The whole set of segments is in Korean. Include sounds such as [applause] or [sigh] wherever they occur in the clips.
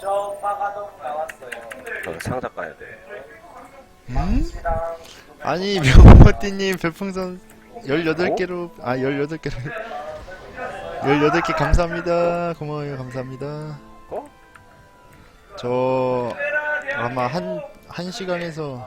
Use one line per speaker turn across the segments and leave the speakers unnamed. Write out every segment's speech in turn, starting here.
저 파가동 나왔어요.
저 상자 까야 돼.
음? 아니 명모띠님 별풍선 18개로 아 18개로 18개 감사합니다 고마워요 감사합니다
어?
저 아마 한, 한 시간에서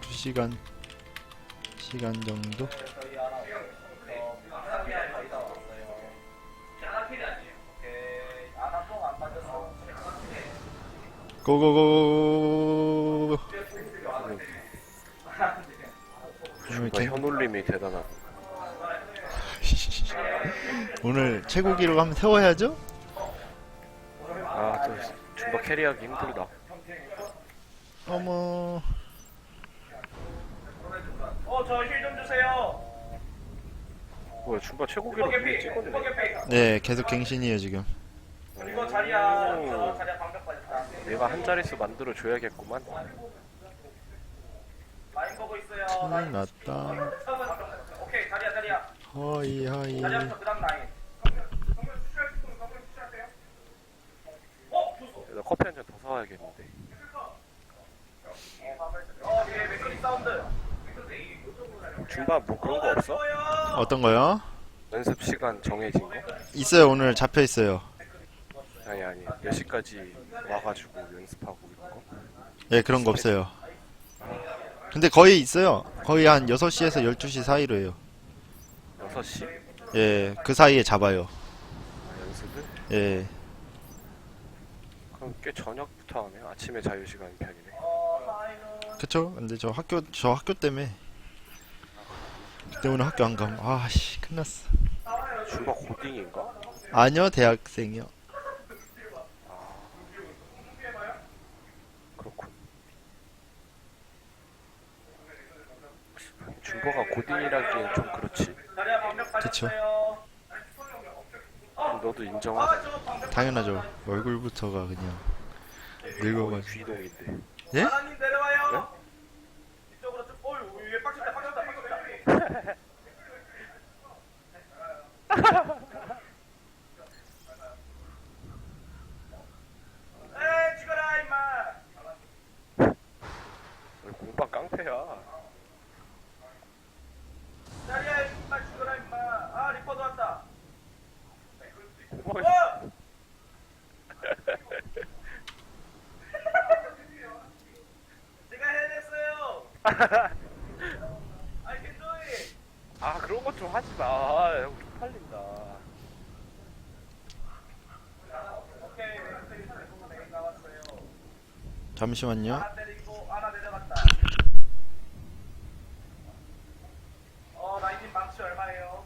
두 시간 시간 정도 고고고
저
개-
현올림이 대단하다.
오늘 최고 기록 한번 세워야죠?
아, 또 줌바 캐리하기 힘들다.
어머
어 저 힐 좀 주세요.
뭐야, 줌바 최고 기록 이미 찍었네.
네 계속 갱신이에요 지금
이거 자리야 저 자리야 빠졌다.
내가 한 자릿수 만들어 줘야겠구만.
라인.
났다. 허이 허이.
나 커피 한 잔 더 사와야겠는데. 줌바 뭐 그런 거 없어?
어떤 거요?
연습 시간 정해진 거?
있어요 오늘 잡혀 있어요
아니 아니 몇 시까지 와가지고 연습하고 이런 거?
예 그런 거 없어요 근데 거의 있어요 거의 한 6시에서 12시 사이로 해요
6시?
예 그 사이에 잡아요
아, 연습을?
예
그럼 꽤 저녁부터 하네 아침에 자유시간 편이네.
그쵸? 근데 저 학교 저 학교 때문에 그때 오늘 학교 안 가면 아씨 끝났어
줌바 고딩인가?
아니요 대학생이요
그렇군 줌바가 고딩이라기엔 좀 그렇지
그쵸.
너도
방벽.
당연하죠 얼굴부터가 그냥 늙어가지고
귀동인데
예?
하나님 내려와요. 이쪽으로 좀. 어이 위에 빡쳤다 빡쳤다 빡쳤다. 에이 죽어라 임마.
공방 깡패야
임마 죽어라 임마. 아 리퍼도 왔다.
공방에
어! 제가 해냈어요. I can do it. [laughs]
아 그런 것 좀 하지 마 형, 쪽팔린다.
잠시만요
하나 내리고 하나 내려갔다. 어 라이딩 망치 얼마예요?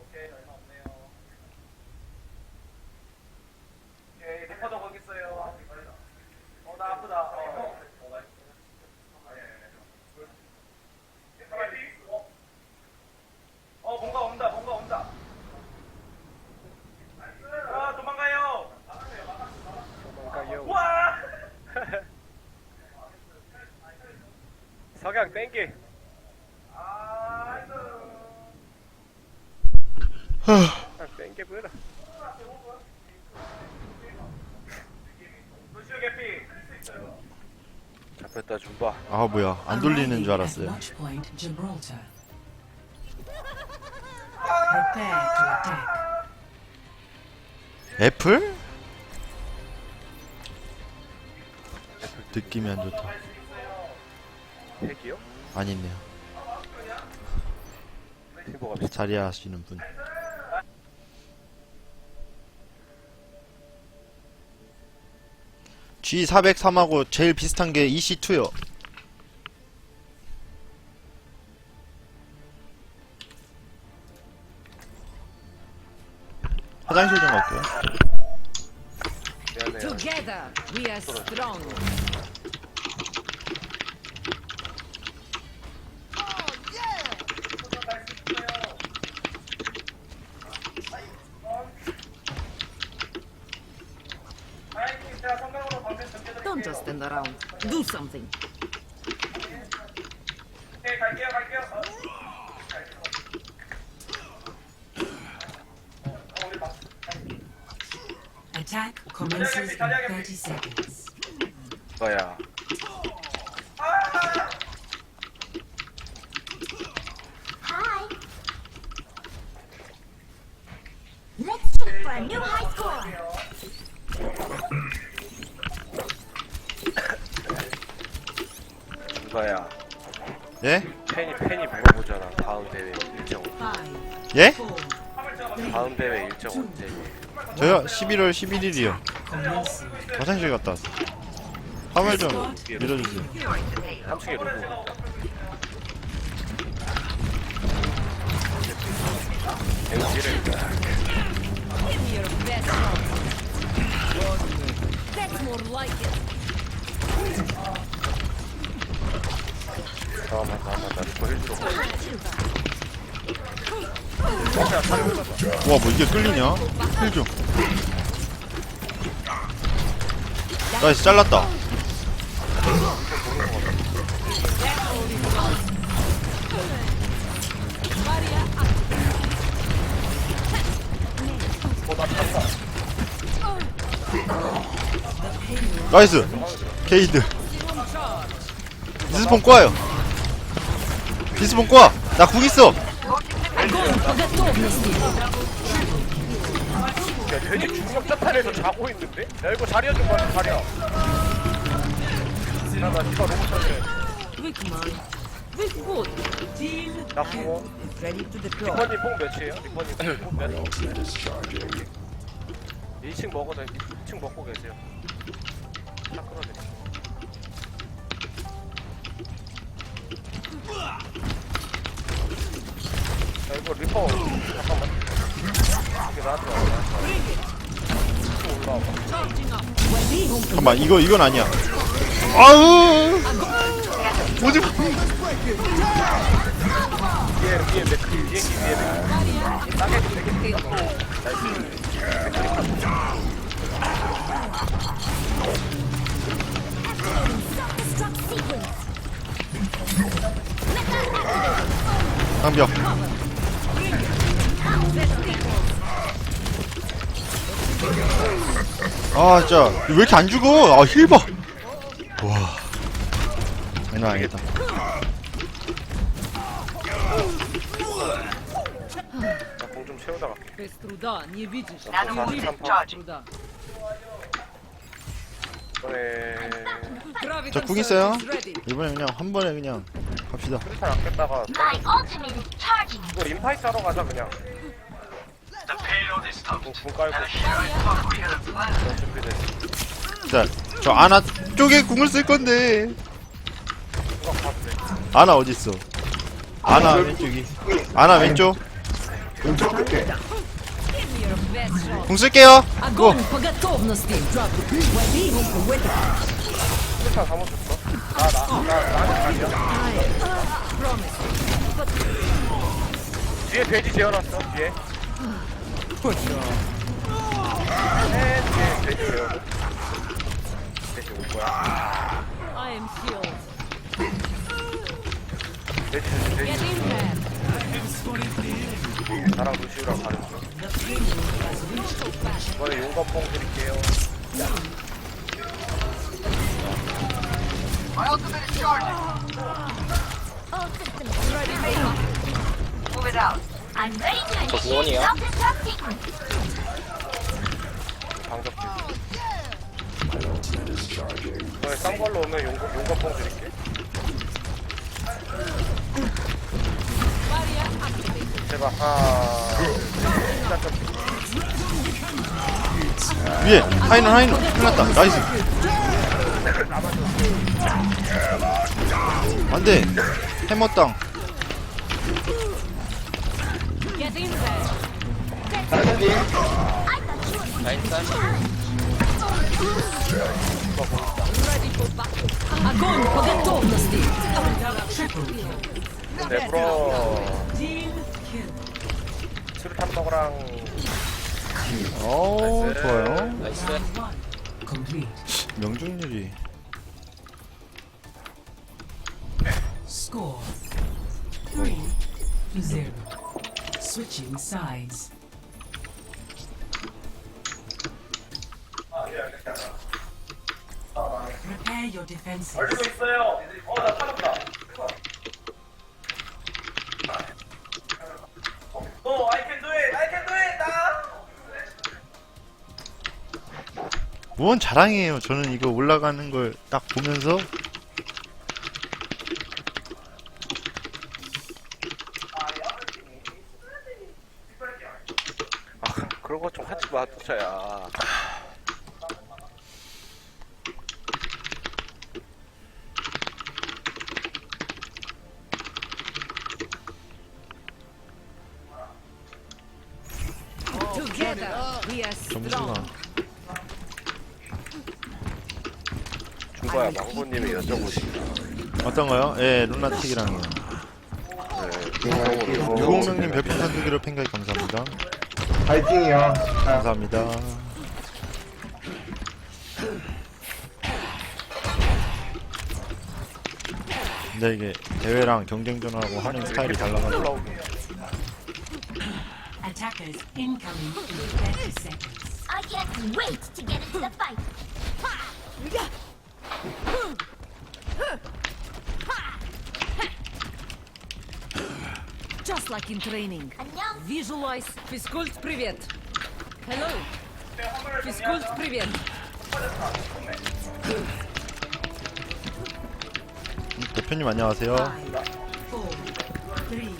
오케이 얼마 없네요. 오케이 리퍼도 거기 있어요. 어나 아프다. 어. 어 뭔가 온다 뭔가 온다. 아 도망가요.
도망가요
와.
석양 땡기 땡겨보라
루시오 개피.
잡혔다 줌바
아 뭐야 안 돌리는 줄 알았어요. 애플? 느낌이 안 좋다
핵이요?
아니네요.
팀버 갑시다
자리 하시는 분. G403하고 제일 비슷한 게 EC2요. 화장실 좀 갈게요.
미안해요.
Together we are strong. happened around. Do something.
Attack commences in 30 seconds.
Oh yeah.
예?
팬이 팬이 물어보잖아. 다음 대회 일정
예?
다음 대회 일정 언제?
저요 11월 11일이요
commencing.
화장실 갔다 왔어 화물 좀 밀어주세요
3층에 누구? 앵지를
Give me your best shot. That's more like it.
잠깐만 잠깐만 나 리퍼 힐 들어.
와뭐 이게 끌리냐? 힐 좀 나이스 잘랐다 나이스 케이드 디스폰 꼬아요 디스폰 꼬아 나궁 있어
야 괜히 중력 자탄에서 자고 있는데? 야 이거 자리야 좀 봐, 자리야. 니가 잘해.
Quick, man. Quick food.
나 구워. 리퍼님 뽕 몇이에요? 리퍼님 뽕 몇? 2층 먹어도 2층 먹고 계세요. 딱 끌어내. 야 이거 리퍼 잠깐만. 이게 나한테 와. 나한테 와. 올라와봐.
Charging up.
잠깐만 이거 이건 아니야 아우 뭐지
위에 위에 맥 비행기 위에 맥. 땅에 되게
Self-destruct
장벽 아 진짜 왜 이렇게 안 죽어 아 힐봐 와 장난 아니겠다
나공좀 채우다 갈게.
Без труда, не видишь.
Надо
Не
будет
видишь
там
труда.
이번에
저
Graviton
궁 있어요
circuits ready.
이번에 그냥 한 번에 그냥 갑시다
크리스탈 아꼈다가
My ultimate is charging.
이거 인파이트 하러 가자 그냥. 군, 군 깔고. 전 준비돼.
자저 아나 쪽에 궁을 쓸 건데
누가 가도 돼.
아나 어딨어 아나 왼쪽이 아나 왼쪽
Give me your best shot.
궁 쓸게요 고
Огонь по готовности. Лови руку в это.
크리스탈 잘못 뒤에 돼지 재워놨어, 뒤에. 네, 뒤에 돼지 재워놨어. 돼지 올 거야.
I am healed.
돼지, 돼지,
there.
나랑 루시우랑 가는 중. 이번에 용감뽕 드릴게요.
All systems ready. Move it out. I'm ready to initiate self-destruct sequence.
방석기. 이번에 싼 걸로 오면 용, 용감뽕 드릴게. 제발 셋. 시작 좀.
위에 하이는 하이는 큰일 났다 나이스 안돼. 해머 땅.
내프로.
수류탄 먹으랑.
어 좋아요.
나이스.
명중률이.
Score three to zero. Switching sides. Repair your defenses.
얼굴 있어요. 어, 나 살았다. 어, I can do it. I can do it. 나.
무언 자랑이에요. 저는 이거 올라가는 걸 딱 보면서
투자야
Together, we are
점수가
중과야 망고님이 여쭤보시다
어떤 거요? 예, 루나틱이랑요.
네
유공명님 별풍선 두 개로 팬가입 감사합니다.
파이팅이요.
감사합니다. 근데 이게 대회랑 경쟁전하고 하는 스타일이 달라가지고
Attackers incoming in 30 seconds.
I can't wait to get into the fight.
just like in training.
안녕.
Visualize. Физкульт, привет. Hello. Физкульт, привет.
대표님 안녕하세요.
Five, four, three,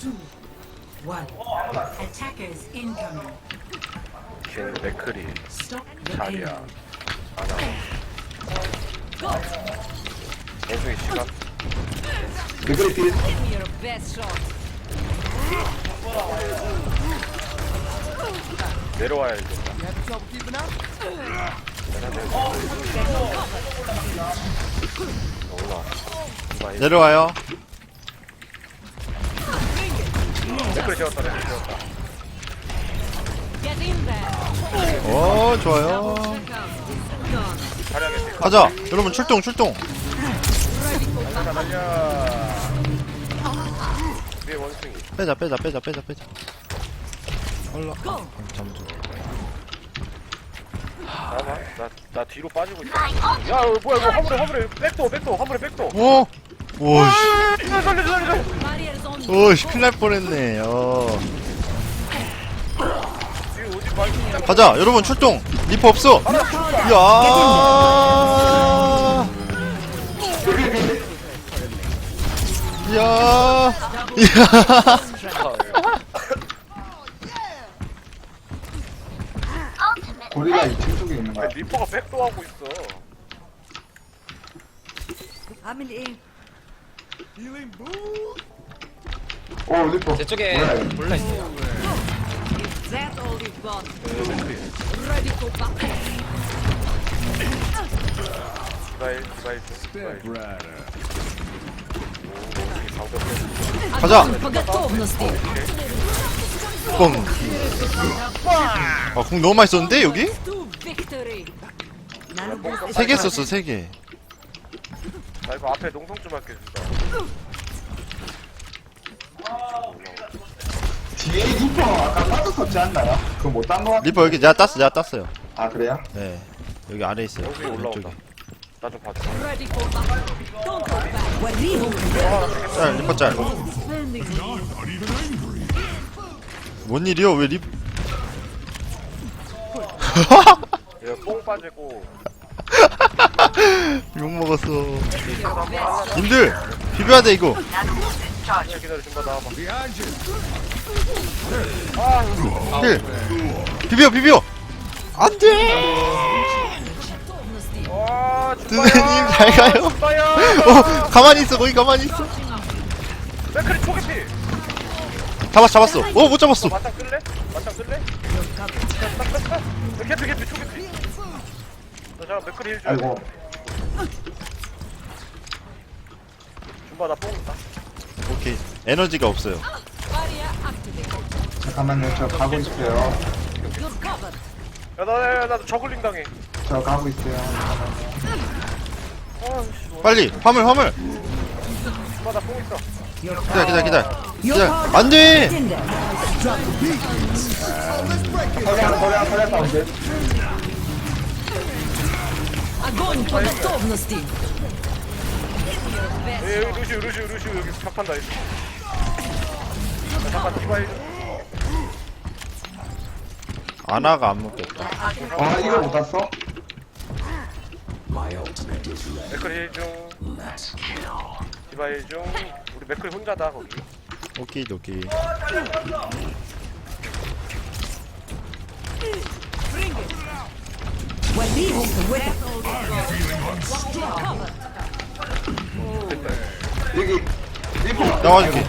two, one. Attackers incoming.
걔는 맥크리
Stop the
자리야
payload.
안하 원숭이 시간
리그리 딜.
Give me your best shot.
내려와야 돼 올라
내려와요.
재웠다
Get in there.
오, 좋아요. 가자. 여러분 출동, 출동.
달려 달려
빼자, 빼자, 빼자, 빼자, 빼자. 올라.
Go.
잠수.
잠깐만 나, 나 뒤로 빠지고 있어. 야 이거 뭐야 이거 화물에 화물에 백도 백도 화물에 백도
오, 오씨,
살려 살려 살려
on.
오씨, 큰일 날 뻔했네. 어.
뒤에 오지 말고
가자, 여러분 출동. 리퍼 없어. 야. 야. 야.
고릴라 2층 쪽에 있는 거야.
리퍼가 백도 하고 있어
오, 리퍼.
제 쪽에
이거.
몰라 있어요.
That all you've got. Ready for battle.
디바일 디바일 좀 디바일 오 방금
가자. 뻥. 아궁 너무 맛있었는데 여기? 세 개 썼어 세 개.
나 이거 앞에 농성 좀 할게 진짜.
뒤에 리퍼 아까 빠졌었지 않나요? 그거 못딴거 같아.
리퍼 여기 내가 땄어 내가 땄어요.
아 그래요?
네 여기 아래 있어요.
여기 올라온다.
왼쪽에.
나 좀 봐줘.
짤, 리퍼 짤. 뭔 일이요? 왜 리? [laughs]
얘뽕 빠지고
욕 먹었어. 님들 비벼야 돼 이거.
자 기다려 좀봐 나와봐
힐. 비벼 비벼. 안 돼.
와
드드님 잘 가요. 어 가만히 있어 거기 가만히 있어.
맥크리 초계피
잡았 잡았어. 어 못 잡았어.
맞짱 끌래? 맞짱 끌래? 캐피 캐피 초계피 나 잠깐 맥크리 힐 줘.
아이고.
준바 나뽕 있다
오케이 에너지가 없어요.
잠깐만요. 저 가고 있어요.
You're covered.
야나 나도 저글링 당해
저 가고 있어요.
아씨
빨리 화물 화물.
준바 나뽕 있어
기다려 기다려 기다려. 기다려. 안돼.
서량, 서량, 서량 가운데.
Огонь по готовности!
예, 여기 루시우 루시우 루시우 여기 잡한다 여기 자, 잠깐 디바이
아나가 안 먹겠다.
아 이걸 못 땄어?
맥클 힐중 디바 힐중 우리 맥클 혼자다 거기
오케이
도끼.
여기
나와줄게.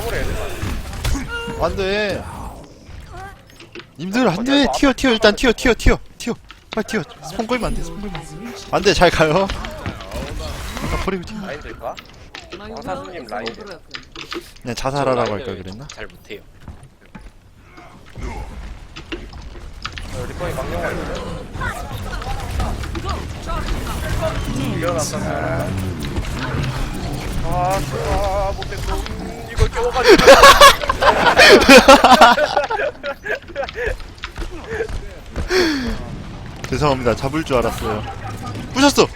화물해야 돼.
안돼. 님들 안돼. 튀어 튀어 일단 튀어 튀어 튀어 튀어. 빨리 튀어. 손 끌면 안돼 손 끌면 안돼. 잘 가요. 나 버리고 튀어.
라인 될까?
Is
라인.
그냥. 자살하라고 할까 그랬나?
잘 못해요.
어, 리퍼이 망령아 있는데? 일어났다. 아, 아, 못했어. [laughs]
죄송합니다. 잡을 줄 알았어요. 부셨어!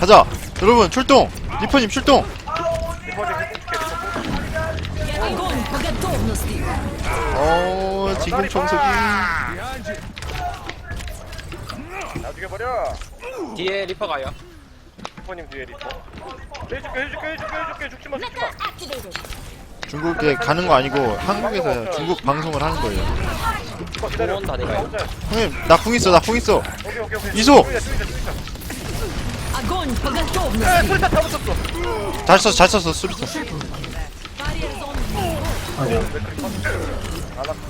가자! 여러분 출동! 리퍼님 출동! 어 진공 청소기
죽여버려.
뒤에 리퍼 가요.
리퍼님 뒤에 리퍼. 해줄게, 해줄게, 해줄게, 해줄게. 죽지 마, 죽지 마.
Activated.
중국에 가는 거 아니고 한국에서 중국 방송을 하는 거예요
리퍼 기다려.
공원 다니가요?
혼자야.
형님 나 궁 있어 나 궁 있어
오케이, 오케이, 오케이.
이소!
뚫자, 뚫자, 뚫자.
Огонь по
에,
готовности!
풀다 다 붙었어.
잘 썼어 잘 썼어 수비터
Barriers on me.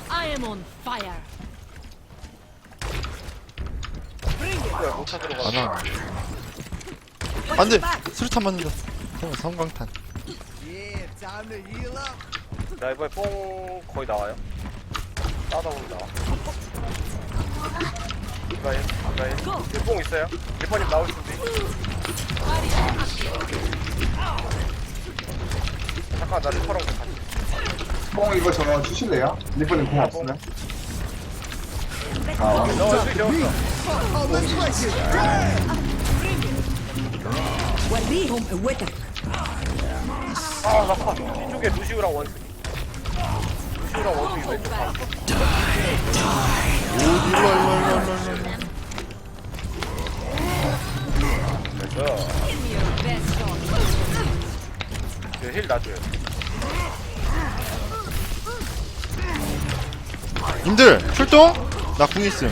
I am on fire.
뭐야, 못 찾으러 가.
안와 안돼 수류탄 맞는다 형 성광탄
자, 이번에 뽕 거의 나와요. 따다 보면 나와. 이바인. 여기 뽕 있어요? 리퍼님 나올 준비. 잠깐, 나 리퍼랑 좀 같이.
뽕 이거 저 주실래요? 리퍼님 공 없으면? 아,
넣을 수 있어, 넣었어.
وليهم قوتك
아, 나 파. 이쪽에 루시우랑 원숭이. 루시우랑 원숭이 왼쪽 파. 됐어. 이제 힐 놔줘요.
님들 출동 나 궁 있음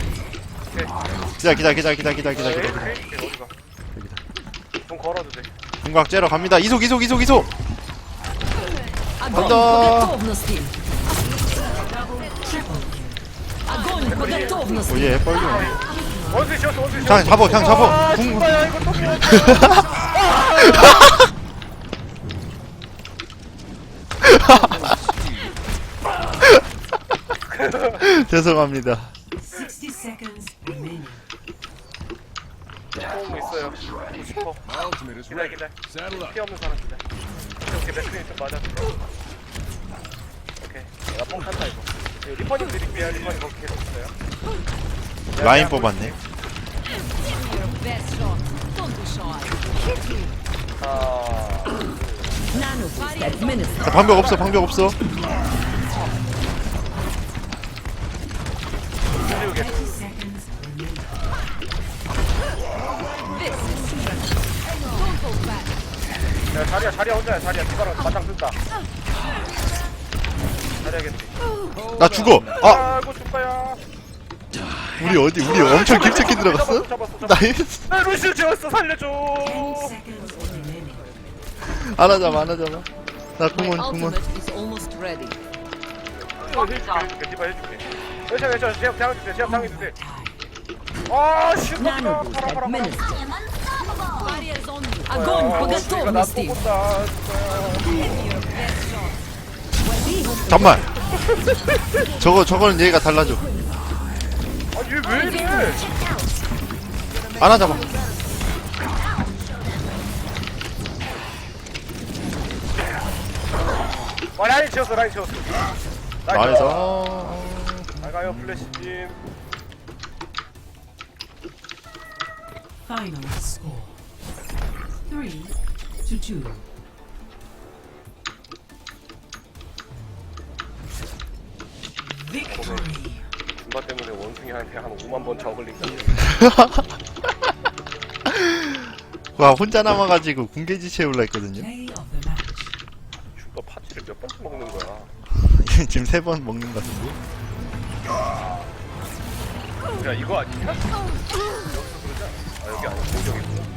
기다 기다 기다 기다 기다 기다
에이,
기다
에이, 에이, 어디가? 돈 걸어도 돼.
궁각 째러 갑니다 이속 이속 이속 이속
Огонь
Да.
по готовности! Огонь по готовности!
오예 뻘쭘
원숭이 지었어, 원숭이
그냥
지었어.
잡어 그냥 잡어
아,
궁
진짜야, [laughs] 이거 또
죄송합니다
기다려, 기다려. 피 없는 사람 기다려. 오케이, 맥스님 좀 맞아. 오케이. 내가 뽕 탄다, 이거. 이거 리퍼님 드릴게요, 리퍼님 거기 계속 있어요.
라인 뽑았네
Your best shot. Don't be shy.
아,
Nano
방벽 없어 방벽 없어
지우개.
30 seconds remaining.
This is Don't hold back.
야, 자리야, 자리야 혼자야, 자리야. 맞짱 뜬다. 자리야겠지.
나 죽어 아
아이고.
우리 어디 우리 엄청 깊숙이 들어갔어?
잡았어, 잡았어, 잡았어.
나이스
아, 루시우 지웠어, 살려줘.
10 seconds remaining.
하나 잡아 하나 잡아 나
My
궁원 궁원
ultimate is almost ready.
어, 해줄게, 해줄게, 디바 해줄게. 괜찮아, 괜찮아. 제압 당해주세요, 제압 당해주세요. 아, 슈퍼. 파라, 파라, 파라.
administered. Barriers. Огонь по готовности!
잠만. 저거 저거는 얘가 달라져.
아얘왜 이래?
안아 잡아.
와 어, 라인 지웠어 라인 지웠어.
나이스.
나가요 플래시님.
Final score. Three to two. Victory.
중바 때문에 원숭이한테 한 5만 번 저글링
와 혼자 남아가지고 군계지 채울라 했거든요
Play of the match.
중바 파티를 몇 번째 먹는 거야
지금 세 번 먹는 것 같은데
야 이거 아니냐? 여기서 그러자 아 여기 아니야 공격이 있구나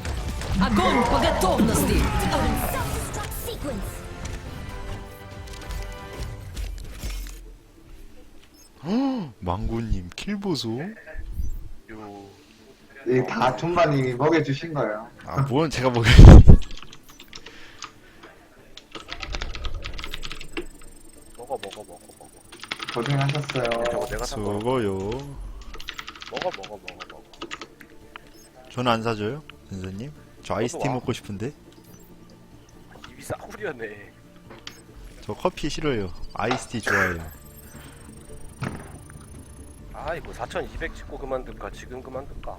Огонь по готовности!
Self-destruct sequence. [gasps]
망고님 킬보소
요
이다 존반이 먹여주신 거예요.
아 뭔 제가 먹여
먹어 먹어 먹어 먹어
고생하셨어요.
저거 내가 산 거.
수고요
먹어 먹어 먹어 먹어
저는 안 사줘요 선생님 저 아이스티
와.
먹고 싶은데?
입이 싸구려네.
저 커피 싫어요. 아이스티 좋아해요.
아이고 4200 찍고 그만둘까? 지금 그만둘까